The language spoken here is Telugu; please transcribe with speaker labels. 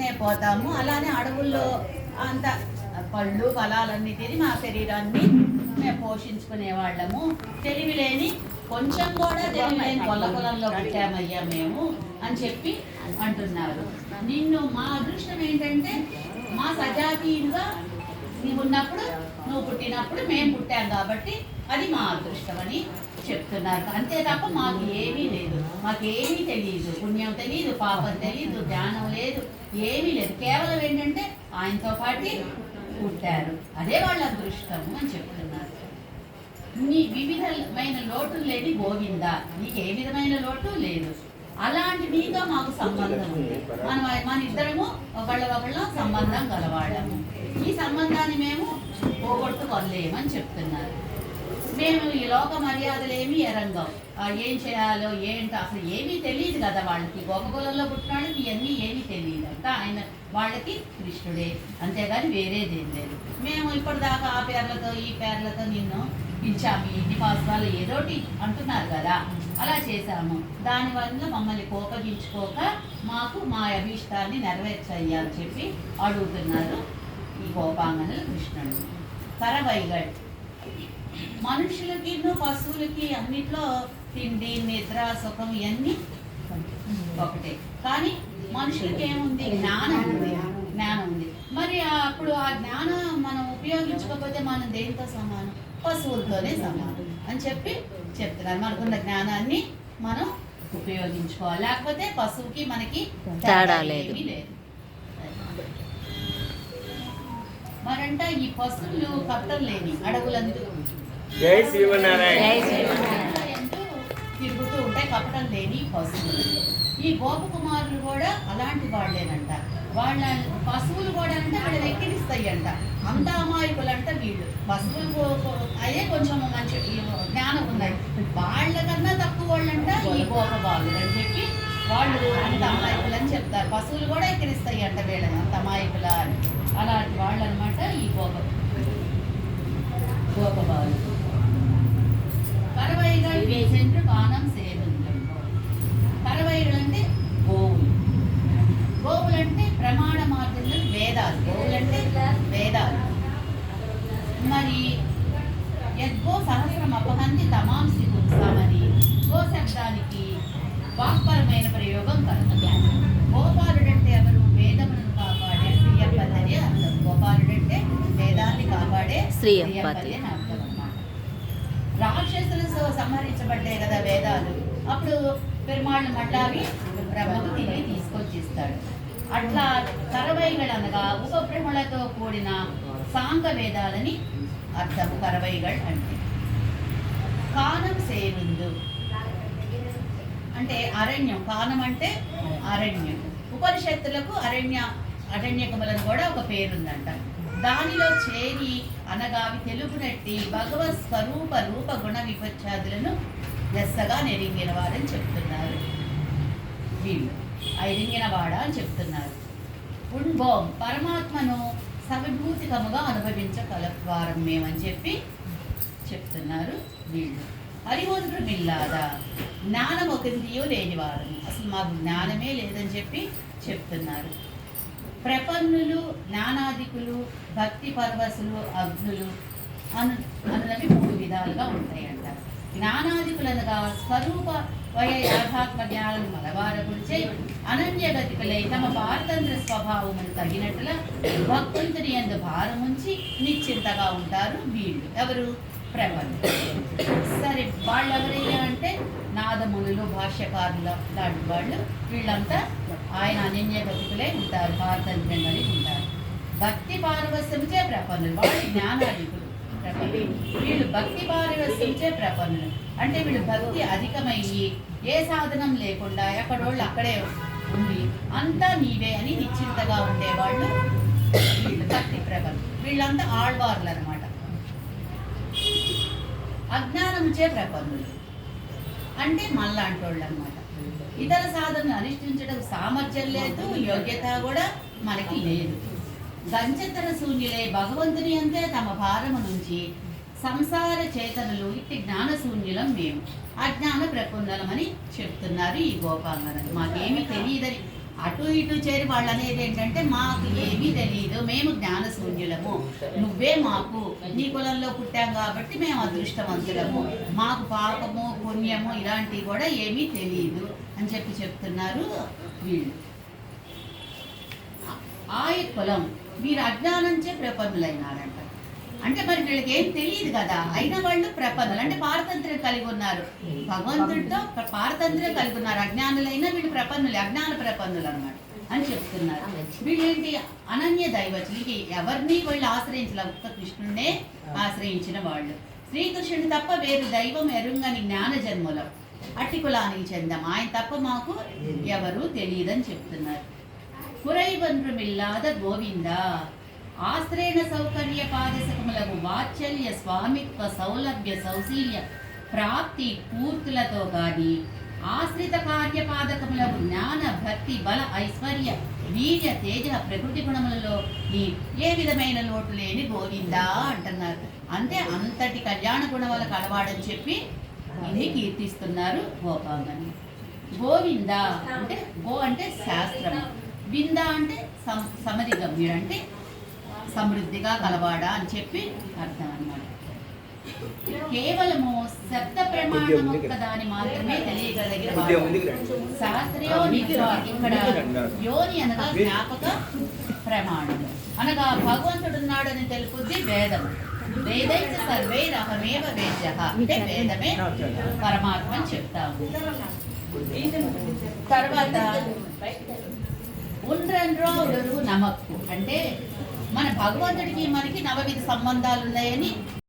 Speaker 1: చేతనే పోతాము. అలానే అడవుల్లో అంత పళ్ళు ఫలాలన్నీ తిని మా శరీరాన్ని మేము పోషించుకునే వాళ్ళము తెలివి లేని కొంచెం కూడా తెలివి లేని కొల్ల పొలంలో పుట్టామయ్యా మేము అని చెప్పి అంటున్నారు. నిన్ను మా అదృష్టం ఏంటంటే మా సజాతీయులుగా నువ్వు ఉన్నప్పుడు నువ్వు పుట్టినప్పుడు మేము పుట్టాం కాబట్టి అది మా అదృష్టం అని చెప్తున్నారు. అంతే తప్ప మాకు ఏమీ లేదు. మాకేమీ తెలియదు పుణ్యం తెలియదు పాపం తెలియదు ధ్యానం లేదు ఏమీ లేదు. కేవలం ఏంటంటే ఆయనతో పాటు పుట్టారు. అదే వాళ్ళ అదృష్టము అని చెప్తున్నారు. నీ వివిధమైన లోటు లేని గోవింద. నీకు ఏ విధమైన లోటు లేదు. అలాంటి నీతో మాకు సంబంధం ఉంది. మన మన ఇద్దరము ఒకళ్ళ ఒకళ్ళ సంబంధం గలవాళ్ళము. ఈ సంబంధాన్ని మేము పోగొట్టుకోలేమని చెప్తున్నారు. మేము ఈ లోక మర్యాదలేమి ఎరంగం. ఏం చేయాలో ఏంటో అసలు ఏమీ తెలియదు కదా వాళ్ళకి. గోపకులంలో పుట్టినాళ్ళకి ఇవన్నీ ఏమీ తెలియదు అంతా ఆయన వాళ్ళకి కృష్ణుడే. అంతేగాని వేరేదేం లేదు. మేము ఇప్పటిదాకా ఆ పేర్లతో ఈ పేర్లతో నిన్ను పిలిచాము. ఇన్ని పాసాలు ఏదోటి అంటున్నారు కదా. అలా చేశాము. దానివల్ల మమ్మల్ని కోపగించుకోక మాకు మా అభిష్టాన్ని నెరవేర్చయ్యా అని చెప్పి అడుగుతున్నారు ఈ కోపాంగనులు కృష్ణుడు. కరవైగడ్ మనుషులకి పశువులకి అన్నిట్లో తిండి నిద్ర సుఖం ఇవన్నీ ఒకటే. కానీ మనుషులకి ఏముంది? జ్ఞానం ఉంది. జ్ఞానం ఉంది. మరి అప్పుడు ఆ జ్ఞానం మనం ఉపయోగించుకోకపోతే మనం దేనితో సమానం? పశువులతోనే సమానం అని చెప్పి చెప్తున్నారు. మనకున్న జ్ఞానాన్ని మనం ఉపయోగించుకోవాలి. లేకపోతే పశువుకి మనకి
Speaker 2: తేడా లేదు.
Speaker 1: మరంట ఈ పశువులు కట్టలేని అడవులందు
Speaker 3: జై.
Speaker 1: ఎందు తిరుగుతూ ఉంటాయి కపటం లేని పశువులు. ఈ గోపకుమారులు కూడా అలాంటి వాళ్ళేనంట. వాళ్ళ పశువులు కూడా అంటే వాళ్ళ వెక్కిరిస్తాయి అంట అంత అమాయకులు అంట వీళ్ళు. పశువులు అదే కొంచెం మంచి జ్ఞానం ఉన్నాయి వాళ్ళకన్నా తక్కువ వాళ్ళంట ఈ గోపబాలు అని చెప్పి వాళ్ళు అంత అమాయకులు అని చెప్తారు. పశువులు కూడా ఎక్కిరిస్తాయి అంట వీళ్ళని. అంత అమాయకుల అని. అలాంటి వాళ్ళు అనమాట ఈ గోప గోపబాలు పరవైగల్ పేషెంట్లు బాణం సేవలు పరవైగల్ అంటే గోవులు. గోవులు అంటే ప్రమాణ మాత్రలు వేదాలు. గోవులు అంటే వేదాలు. మరి యద్గో సహస్రం అపహంతి తమాం స్థితి గో శబ్దానికి వాక్పరమైన ప్రయోగం కలుగుతుంది శ్రీయపతి.
Speaker 2: శ్రీయపతి
Speaker 1: రాక్షసులు సంహరించబడ్డాయి కదా వేదాలు. అప్పుడు పెరుమాళ్ళు మళ్ళావి బ్రహ్మకు తిరిగి తీసుకొచ్చిస్తాడు అట్లా కరవైగళ్ అనగా ఉపబ్రహ్మలతో కూడిన సాంగ వేదాలని అర్థము కరవైగళ్ అంటే. కానం సేవిందు. అంటే అరణ్యం. కానం అంటే అరణ్యం. ఉపనిషత్తులకు అరణ్య అరణ్యకములను కూడా ఒక పేరుందంట. దానిలో చేరి అనగా అవి తెలుగునట్టి భగవత్ స్వరూప రూప గుణ విపత్యాదులను లెస్సగా నెరింగిన వారని చెప్తున్నారు. వీళ్ళు ఐరింగినవాడ అని చెప్తున్నారు. ఉంబోం పరమాత్మను సవిభూతికముగా అనుభవించగలవారం మేమని చెప్పి చెప్తున్నారు వీళ్ళు. హరిమోదుడు మిల్లాదా జ్ఞానం ఒకందియో లేనివారం అసలు మాకు జ్ఞానమే లేదని చెప్పి చెప్తున్నారు. ప్రపన్నులు జ్ఞానాధికులు భక్తి పర్వసులు అగ్నులు అను అన్నవి మూడు విధాలుగా ఉంటాయంట. జ్ఞానాధికులనగా స్వరూప వయ యాథాత్మ జ్ఞానం మలవారగుడిచే అనన్యగతికులై తమ పారతంత్ర స్వభావమును తగినట్ల భక్తుని ఎందు భారముంచి నిశ్చింతగా ఉంటారు వీళ్ళు. ఎవరు? ప్రపంచం సరే వాళ్ళు ఎవరయ్యా అంటే నాదమునులు భాష్యకారులు లాంటి వాళ్ళు. వీళ్ళంతా ఆయన అనన్య గతికులే ఉంటారు పారతంత్రం కలిగి ఉంటారు. భక్తి పారవస్యంచే ప్రపన్నులు వాళ్ళు జ్ఞానాధికులు వీళ్ళు భక్తి పారవస్యంచే ప్రపన్నులు అంటే వీళ్ళు భక్తి అధికమయ్యి ఏ సాధనం లేకుండా ఎక్కడోళ్ళు అక్కడే ఉండి అంతా నీవే అని నిశ్చింతగా ఉండేవాళ్ళు. వీళ్ళు భక్తి ప్రపన్నులు వీళ్ళంతా ఆళ్వార్లు అనమాట అజ్ఞానముచే ప్రపన్నులు అంటే మళ్ళాంటి వాళ్ళు అనమాట ఇతర సాధనలు అనుష్ఠించడం సామర్థ్యం లేదు యోగ్యత కూడా మనకి లేదు. గంచతర శూన్యులే భగవంతుని అంతే తమ భారము నుంచి. సంసార చేతనలు ఇట్టి జ్ఞాన శూన్యులం మేము. అజ్ఞాన ప్రపున్నలమని చెప్తున్నారు ఈ గోపాంగనలు మాకేమీ తెలియదని అటు ఇటు చేరి వాళ్ళు అనేది ఏంటంటే మాకు ఏమీ తెలియదు మేము జ్ఞాన శూన్యులము నువ్వే మాకు నీ కులంలో పుట్టాం కాబట్టి మేము అదృష్టవంతులము. మాకు పాపము పుణ్యము ఇలాంటివి కూడా ఏమీ తెలియదు అని చెప్పి చెప్తున్నారు వీళ్ళు. ఆయ కులం వీరు అజ్ఞానంచే ప్రపన్నులైనారంట అంటే మరి వీళ్ళకి ఏం తెలియదు కదా. అయినా వాళ్ళు ప్రపన్నులు అంటే పారతంత్రం కలిగి ఉన్నారు. భగవంతుడితో పారతంత్రం కలిగి ఉన్నారు. అజ్ఞానులైనా వీళ్ళు ప్రపన్నులు అజ్ఞాన ప్రపన్నులు అనమాట అని చెప్తున్నారు. వీళ్ళేంటి? అనన్య దైవచులు ఎవరిని వీళ్ళు ఆశ్రయించాల. ఒక్క కృష్ణుడే ఆశ్రయించిన వాళ్ళు. శ్రీకృష్ణుడు తప్ప వేరు దైవం ఎరుంగని జ్ఞాన జన్మలం అట్టి కులానికి చెందాం ఆయన తప్ప మాకు ఎవరు తెలియదని చెప్తున్నారు. కురైబంధ్రమిల్లాద గోవిందా. ఆశ్రయణ సౌకర్య పాదశకములకు వాత్సల్య స్వామిత్వ సౌలభ్య సౌశీల్య ప్రాప్తి పూర్తులతో గాని ఆశ్రిత కార్యపాదకములకు జ్ఞాన భక్తి బల ఐశ్వర్య వీర్య తేజ ప్రకృతి గుణములలో నీ ఏ విధమైన లోటు లేని గోవిందా అంటున్నారు. అంటే అంతటి కళ్యాణ గుణములకు అలవాడని చెప్పి ఇది కీర్తిస్తున్నారు గోపాంగని గోవింద అంటే గో అంటే శాస్త్రం వింద అంటే సమ సమరిగమ్యుడు అంటే సమృద్ధిగా కలవాడా అని చెప్పి అర్థం అన్నమాట కేవలము శబ్ద ప్రమాణం ఒక్క దాని మాత్రమే తెలియగలిగిన. శాస్త్రయోని ఇక్కడ యోని అనగా జ్ఞాపక ప్రమాణం అనగా భగవంతుడు ఉన్నాడని తెలుపుద్ది వేదం. వేదైతే సర్వే రహమేవ వేద్య. అంటే వేదమే పరమాత్మ అని చెప్తాము. తర్వాత ఉండ్రన్రో నమక్కు అంటే మన భగవంతుడికి మనకి నవవిధ సంబంధాలు ఉన్నాయని